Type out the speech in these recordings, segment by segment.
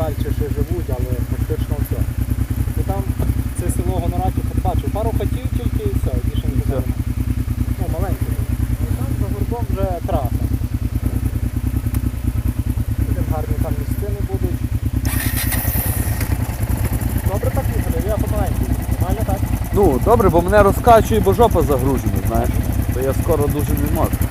ага. далі ще живуть, але фактично все. І там це село Гоноратів бачу, Пару хатів тільки і все, більше не буде. Ну, маленьке. І там за гуртом вже траса. Будемо гарні там місцини будуть. Добре так їхали, я помаленький. Нормально так? Ну, добре, бо мене розкачує, бо жопа загружена, знаєш. То я скоро дуже не можу.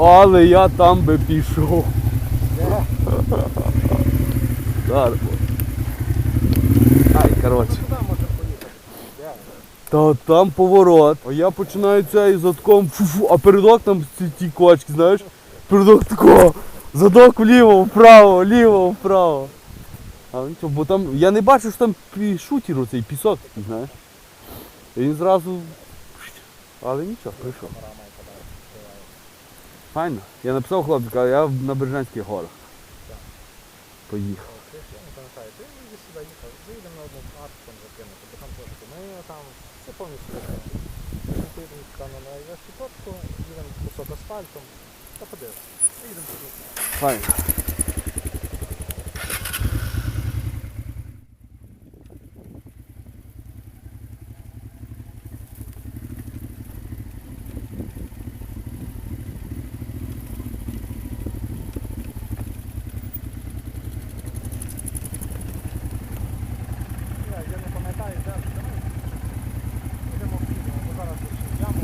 Але я там би пішов. Зараз. Ай, коротше. Та там поворот. А я починаю цей задком фу-фу, а передок там ці ті кочки, знаєш? Передок такого. Задок вліво, вправо, вліво, вправо. А нічого, бо там. Я не бачу, що там шутер оцей пісок знаєш. І він зразу. Але нічого, прийшов. Файно. Я написав хлопцю, кажу, я на Бережанських горах. Поїхав. Заїдемо на одну арку там закинути, ми там все повністю на найвищу їдемо кусок асфальтом, та подивимось. Їдемо туди. Файно. Я, я не пам'ятаю, де ж давай. Йдемо підемо, бо зараз ще яму.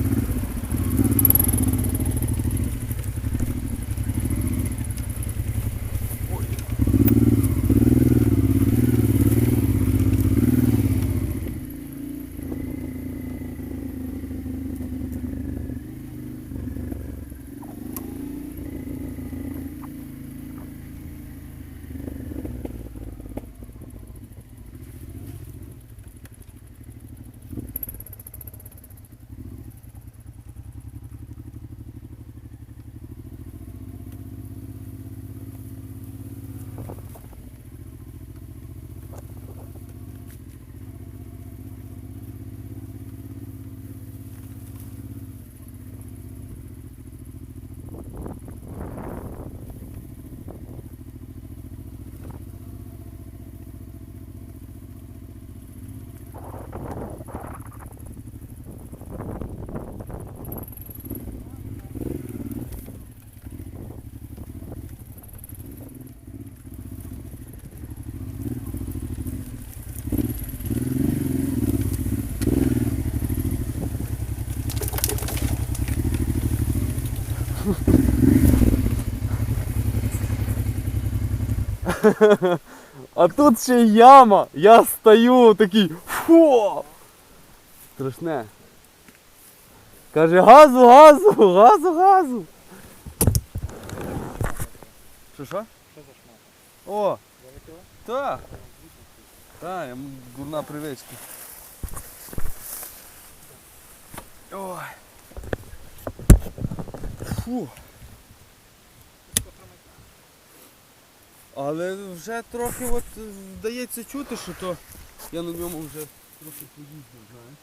А тут ще яма. Я стою такий. Фу! Страшне. Каже, газу, газу, газу, газу. Що що? Що за шмат? О, так. Так, я дурна привичка. Ой. Фу. Але вже трохи от е, вдається чути, що то я на ньому вже трохи поїздив, знаєш.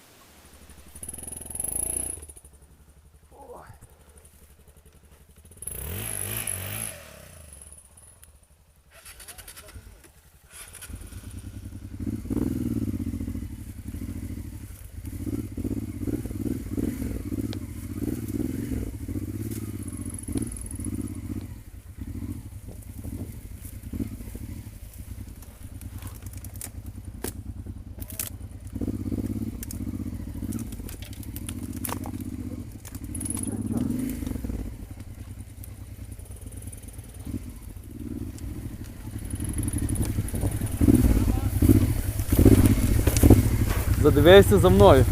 Задивився за мною.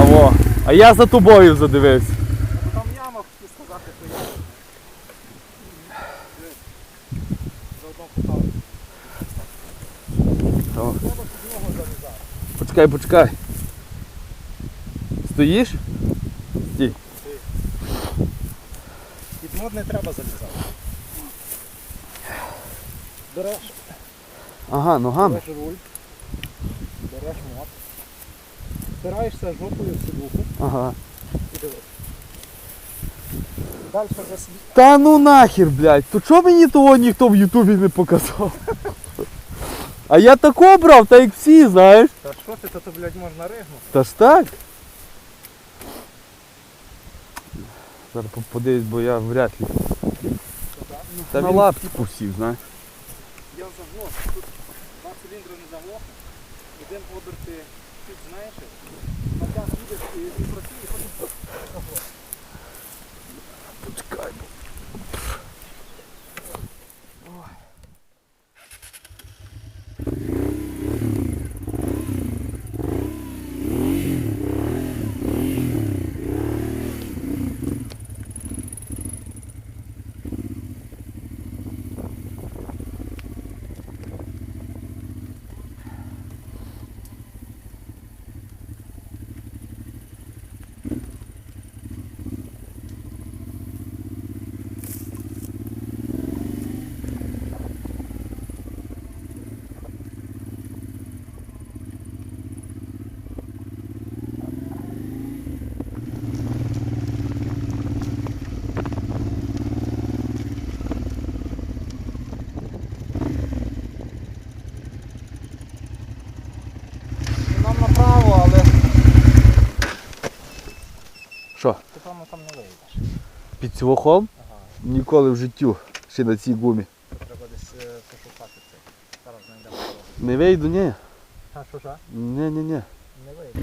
Аво. А я за тобою задивився. Там яма хотів сказати, що я. Заодно. Треба під нього залізати. Почекай, почекай. Стоїш? Під мод не треба залізати. Береш, Ага, ногами. береш руль, береш мод, спираєшся жопою в сідуху Ага. і дивись. Далі вже свій. Та ну нахер, блядь, то чого мені того ніхто в Ютубі не показав? А я тако брав, та як всі, знаєш. Та що ти, то, то блядь, можна ригнути. Та ж так. Зараз по- подивись, бо я вряд ли. Та на лапці пустів, знаєш. Я заглох. Тут два циліндри не заглох. Один оберти ти знаєш. На час їдеш і він працює, і потім заглох. Почекай направо, але Що, ти певно там не вийдеш. під цвохом? Ага. Ніколи в життю. Ще на цій гумі. Треба десь е, пошукати це. Зараз дорогу. Не вийду, ні. А що ж? Ні, ні, ні. Не вийде.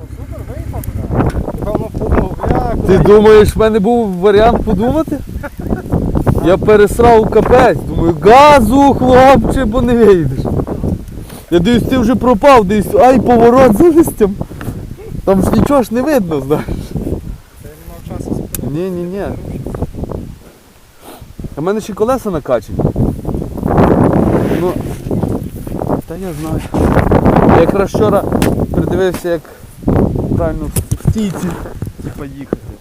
О, супер, виїхав туди. Певно подумав, бля, Ти думаєш, в мене був варіант подумати? Я пересрав капець, думаю, газу, хлопче, бо не вийдеш. Я дивлюсь, ти вже пропав, десь, ай, поворот за листям. Там ж нічого ж не видно, знаєш. Та я не мав часу. Ні, ні, ні. А в мене ще колеса накачані. Ну, та я знаю. Я якраз вчора придивився, як правильно в стійці типа їхати.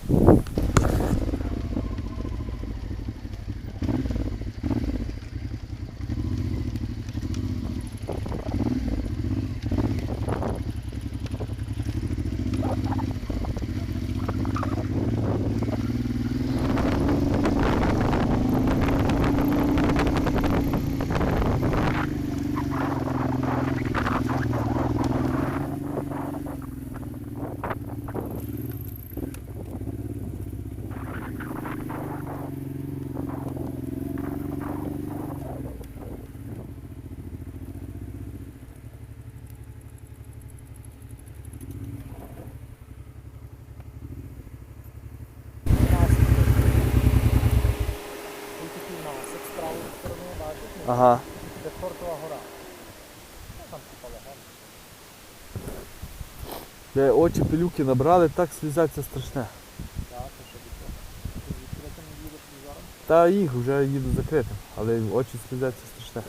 Ага. Це Фортова гора. Ну, там типа. Я очі пилюки набрали, так слізаться страшне. Так, це що від. Ти відкритим їдеш зараз? Та їх вже їду закритим, але очі слізаться страшне.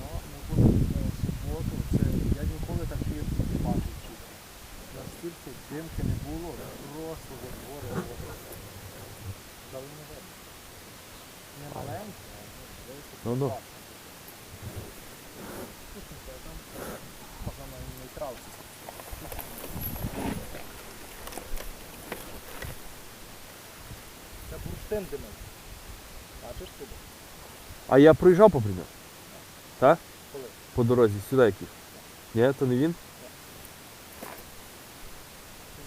Ну, ми були в суботу, це я ніколи так швидко не бачив чітко. Настільки димки не було, просто затворювало. Давно не видно. Не маленькі, а дивіться, Ну, ну. Це бурштин димить. Бачиш туди? А я проїжджав попри нього. Так? Коли? По дорозі, сюди якийсь. Ні, то не він?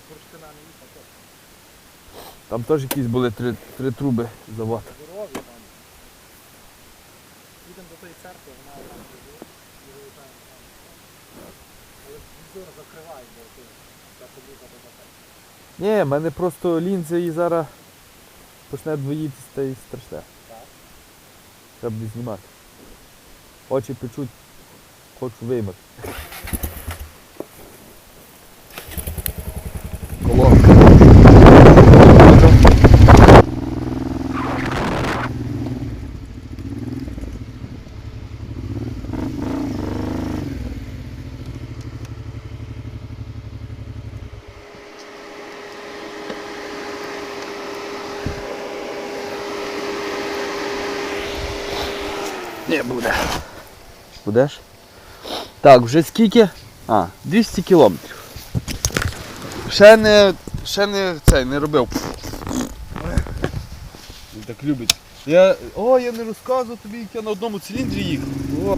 Бурштина не їхав. Там теж якісь були три, три труби завод. До тої церкви, вона там живе, і виїжджаємо там. Але візор закриває, бо ти та подруга до. Ні, в мене просто лінза і зараз почне двоїтися та й страшне. Так. Треба не знімати. Очі печуть, хочу виймати. Не буде. Будеш? Так, вже скільки? А, 200 кілометрів. Ще не. Ще не цей не робив. Він так любить. Я. О, я не розказував тобі, як я на одному циліндрі їхав. О.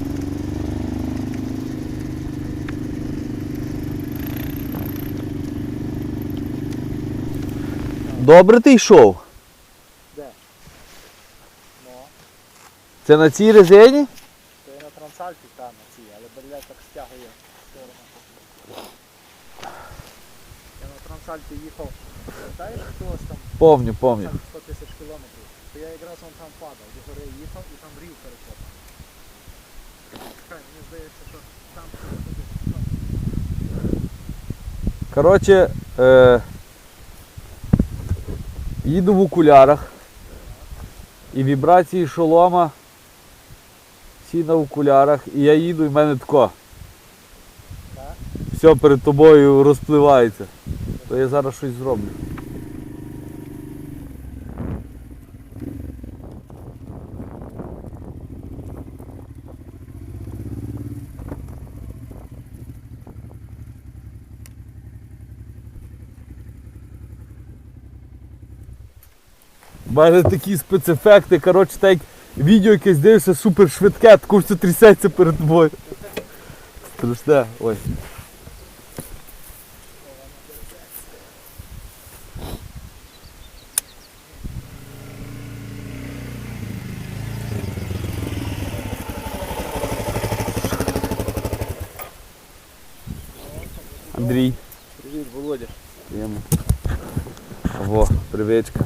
Добре ти йшов. Де? Ну, Це на цій резині? я на трансальпі там на цій, але блядь, так стягує. Я на трансальпі їхав, знаєш, хтось там Помню, помню. 100 тисяч кілометрів. То я якраз вон там падав, до гори їхав і там рів перекопав. Чекай, мені здається, що там. Коротше, е, їду в окулярах. І вібрації шолома. Всі на окулярах. І я їду і в мене тако. Все перед тобою розпливається. То я зараз щось зроблю. У мене такі спецефекти, коротше, так відео якесь дивишся супер швидке, тако все трясеться перед тобою. Страшне. Ой. Андрій. Привіт, Володя. Приємно. Ого, привичка.